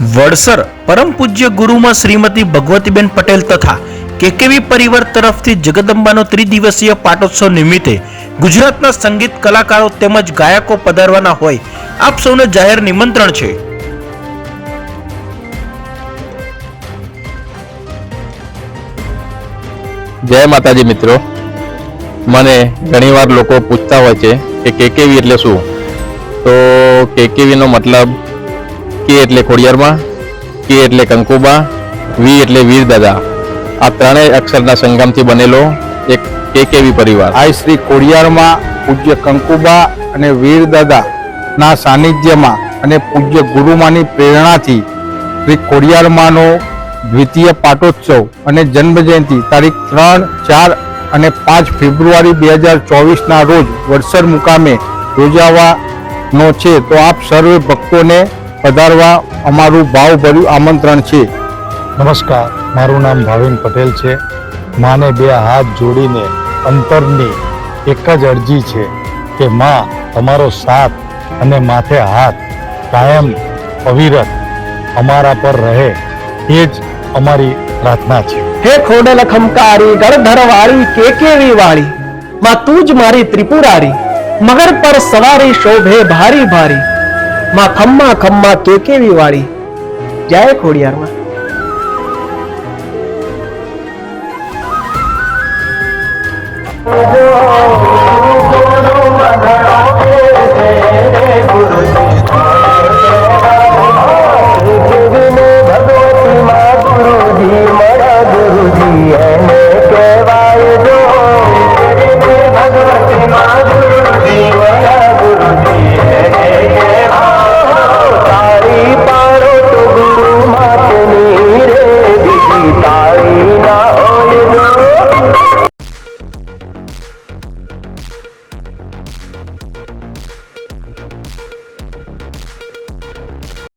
વડસર પરમ પૂજ્ય ગુરુમાં શ્રીમતી ભગવતીબેન પટેલ તથા કેકેવી પરિવાર તરફથી જગદંબાનો ત્રિદિવસીય પાટોત્સવ નિમિત્તે ગુજરાતના સંગીત કલાકારો તેમજ ગાયકો પધારવાના હોય, આપ સૌને જાહેર નિમંત્રણ છે. જય માતાજી મિત્રો. મને ઘણીવાર લોકો પૂછતા હોય છે કે કેકેવી એટલે શું? તો કેકેવીનો મતલબ કે એટલે ખોડિયારમાં, કે એટલે કંકુબા, વી એટલે વીર દાદા. આ ત્રણેય અક્ષરના સંગમથી બનેલો એક કેકેવી પરિવાર. આ શ્રી ખોડિયારમાં પૂજ્ય કંકુબા અને વીરદાદાના સાનિધ્યમાં અને પૂજ્ય ગુરુમાની પ્રેરણાથી શ્રી ખોડિયારમાંનો દ્વિતીય પાટોત્સવ અને જન્મ જયંતિ તારીખ ત્રણ, ચાર અને પાંચ ફેબ્રુઆરી બે હજાર ચોવીસના રોજ વડસર મુકામે યોજાવાનો છે. તો આપ સર્વે ભક્તોને પધારવા અમારું ભાવભર્યું આમંત્રણ છે. નમસ્કાર મારું નામ ભાવિન પટેલ છે. માને બે હાથ જોડીને અંતરની એક જ અરજી છે કે માં તમારો સાથ અને માથે હાથ કાયમ અવિરત અમારા પર રહે એ જ અમારી પ્રાર્થના છે. હે ખોડલ ખમકારી ગળધર વાળી કેકેવી વાળી માં તું જ મારી ત્રિપુરારી મગર પર સવારી શોભે ભારી ભારી. માં ખમ્મા ખમ્મા કેકેવી વાળી? જાય ખોડિયારમાં. જો